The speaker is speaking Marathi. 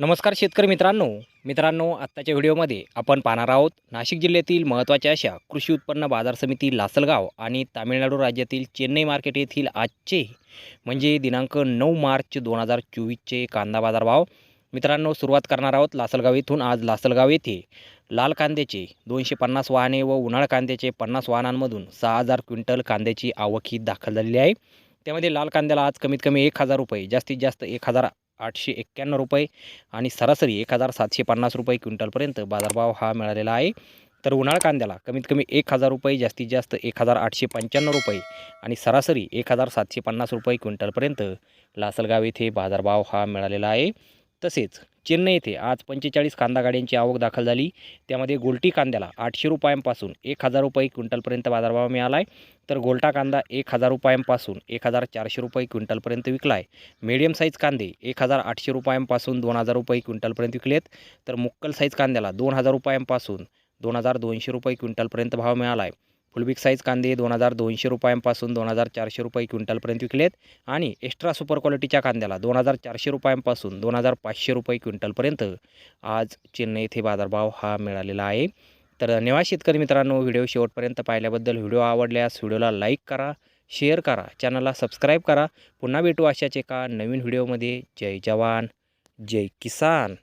नमस्कार शेतकरी मित्रांनो. मित्रांनो आत्ताच्या व्हिडिओमध्ये आपण पाहणार आहोत नाशिक जिल्ह्यातील महत्त्वाच्या अशा कृषी उत्पन्न बाजार समिती लासलगाव आणि तामिळनाडू राज्यातील चेन्नई मार्केट येथील आजचे म्हणजे दिनांक नऊ मार्च दोन हजार चोवीसचे कांदा बाजार भाव मित्रांनो सुरुवात करणार आहोत लासलगाव येथून. आज लासलगाव येथे लाल कांद्याचे दोनशे पन्नास वाहने व उन्हाळ कांद्याचे पन्नास वाहनांमधून सहा हजार क्विंटल कांद्याची आवक ही दाखल झालेली आहे. त्यामध्ये लाल कांद्याला आज कमीत कमी एक हजार रुपये जास्तीत जास्त एक हजार आठशे एक्क्याण्णव रुपये आणि सरासरी एक हजार सातशे पन्नास रुपये क्विंटलपर्यंत बाजारभाव हा मिळालेला आहे. तर उन्हाळ कांद्याला कमीत कमी एक हजार रुपये जास्तीत जास्त एक हजार आठशे पंच्याण्णव रुपये आणि सरासरी एक हजार सातशे पन्नास रुपये क्विंटलपर्यंत लासलगाव येथे बाजारभाव हा मिळालेला आहे. तसेच चेन्नई येथे आज पंचेचाळीस कांदा गाड्यांची आवक दाखल झाली. त्यामध्ये गोलटी कांद्याला आठशे रुपयांपासून एक हजार रुपये क्विंटलपर्यंत बाजारभाव मिळाला आहे तर गोलटा कांदा एक हजार रुपयांपासून एक हजार चारशे रुपये क्विंटलपर्यंत विकला आहे मीडियम साईज कांदे एक हजार आठशे रुपयांपासून दोन हजार रुपये क्विंटलपर्यंत विकलेत. तर मुक्कल साईज कांद्याला दोन हजार रुपयांपासून दोन हजार दोनशे रुपये क्विंटलपर्यंत भाव मिळाला आहे फुलबिक साईज कांदे दोन हजार दोनशे रुपयांपासून दोन हजार चारशे रुपये क्विंटलपर्यंत विकलेत आणि एक्स्ट्रा सुपर क्वालिटीच्या कांद्याला दोन हजार चारशे रुपयांपासून दोन हजार पाचशे रुपये क्विंटलपर्यंत आज चेन्नई येथे बाजारभाव हा मिळालेला आहे. तर धन्यवाद शेतकरी मित्रांनो व्हिडिओ शेवटपर्यंत पाहिल्याबद्दल व्हिडिओ आवडल्यास व्हिडिओला लाईक करा शेअर करा चॅनलला सबस्क्राईब करा. पुन्हा भेटू अशाच एका नवीन व्हिडिओमध्ये. जय जवान जय किसान.